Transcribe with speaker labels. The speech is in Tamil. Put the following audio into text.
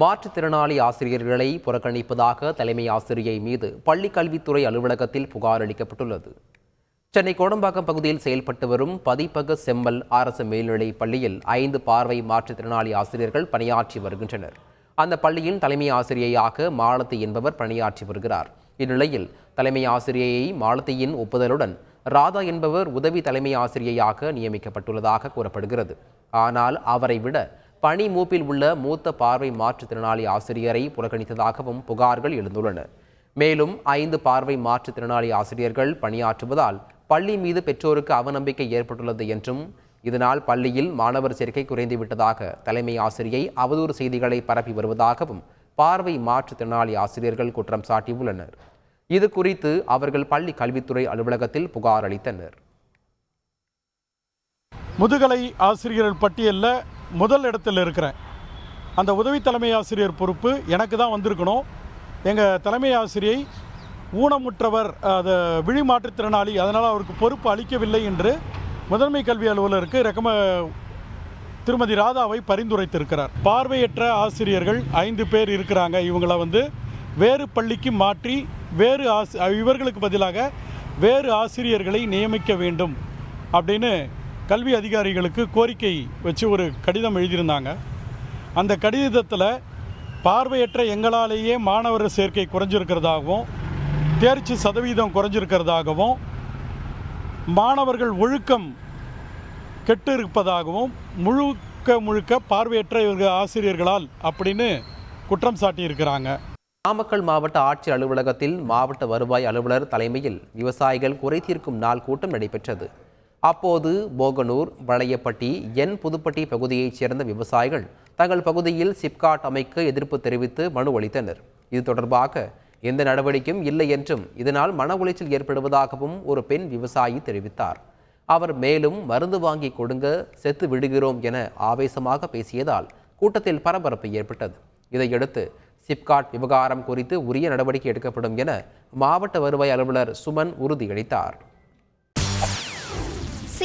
Speaker 1: மாற்றுத்திறனாளி ஆசிரியர்களை புறக்கணிப்பதாக தலைமை ஆசிரியை மீது பள்ளிக் கல்வித்துறை அலுவலகத்தில் புகார் அளிக்கப்பட்டுள்ளது. சென்னை கோடம்பாக்கம் பகுதியில் செயல்பட்டு வரும் பதிப்பக செம்மல் அரசு மேல்நிலைப் பள்ளியில் ஐந்து பார்வை மாற்றுத்திறனாளி ஆசிரியர்கள் பணியாற்றி வருகின்றனர். அந்த பள்ளியின் தலைமை ஆசிரியையாக மாலத்தி என்பவர் பணியாற்றி வருகிறார். இந்நிலையில் தலைமை ஆசிரியையை மாலத்தியின் ஒப்புதலுடன் ராதா என்பவர் உதவி தலைமை ஆசிரியையாக நியமிக்கப்பட்டுள்ளதாக கூறப்படுகிறது. ஆனால் அவரை விட பணி மூப்பில் உள்ள மூத்த பார்வை மாற்றுத்திறனாளி ஆசிரியரை புறக்கணித்ததாகவும் புகார்கள் எழுந்துள்ளன. மேலும் ஐந்து பார்வை மாற்றுத்திறனாளி ஆசிரியர்கள் பணியாற்றுவதால் பள்ளி மீது பெற்றோருக்கு அவநம்பிக்கை ஏற்பட்டுள்ளது என்றும் இதனால் பள்ளியில் மாணவர் சேர்க்கை குறைந்துவிட்டதாக தலைமை ஆசிரியை அவதூறு செய்திகளை பரப்பி வருவதாகவும் பார்வை மாற்றுத்திறனாளி ஆசிரியர்கள் குற்றம் சாட்டியுள்ளனர். இது குறித்து அவர்கள் பள்ளி கல்வித்துறை அலுவலகத்தில் புகார் அளித்தனர்.
Speaker 2: முதுகலை ஆசிரியர்கள் பட்டியலில் முதல் இடத்துல இருக்கிறேன். அந்த உதவி தலைமை ஆசிரியர் பொறுப்பு எனக்கு தான் வந்திருக்கணும். எங்கள் தலைமை ஆசிரியை ஊனமுற்றவர் அது விழி மாற்றுத்திறனாளி அதனால் அவருக்கு பொறுப்பு அளிக்கவில்லை என்று முதன்மை கல்வி அலுவலருக்கு ரெக்கம திருமதி ராதாவை பரிந்துரைத்திருக்கிறார். பார்வையற்ற ஆசிரியர்கள் ஐந்து பேர் இருக்கிறாங்க. இவங்களை வந்து வேறு பள்ளிக்கு மாற்றி வேறு ஆசி இவர்களுக்கு பதிலாக வேறு ஆசிரியர்களை நியமிக்க வேண்டும் அப்படின்னு கல்வி அதிகாரிகளுக்கு கோரிக்கை வச்சு ஒரு கடிதம் எழுதியிருந்தாங்க. அந்த கடிதத்தில் பார்வையற்ற எங்களாலேயே மாணவர் சேர்க்கை குறைஞ்சிருக்கிறதாகவும் தேர்ச்சி சதவீதம் குறைஞ்சிருக்கிறதாகவும் மாணவர்கள் ஒழுக்கம் கெட்டு இருப்பதாகவும் முழுக்க முழுக்க பார்வையற்ற இவர்கள் ஆசிரியர்களால் அப்படின்னு குற்றம் சாட்டியிருக்கிறாங்க.
Speaker 1: நாமக்கல் மாவட்ட ஆட்சியர் அலுவலகத்தில் மாவட்ட வருவாய் அலுவலர் தலைமையில் விவசாயிகள் குறை தீர்க்கும் நாள் கூட்டம் நடைபெற்றது. அப்போது போகனூர் வளையப்பட்டி என் புதுப்பட்டி பகுதியைச் சேர்ந்த விவசாயிகள் தங்கள் பகுதியில் சிப்காட் அமைக்க எதிர்ப்பு தெரிவித்து மனு அளித்தனர். இது தொடர்பாக எந்த நடவடிக்கையும் இல்லை என்றும் இதனால் மன உளைச்சல் ஏற்படுவதாகவும் ஒரு பெண் விவசாயி தெரிவித்தார். அவர் மேலும் மருந்து வாங்கி கொடுங்க செத்து விடுகிறோம் என ஆவேசமாக பேசியதால் கூட்டத்தில் பரபரப்பு ஏற்பட்டது. இதையடுத்து சிப்காட் விவகாரம் குறித்து உரிய நடவடிக்கை எடுக்கப்படும் என மாவட்ட வருவாய் அலுவலர் சுமன் உறுதியளித்தார்.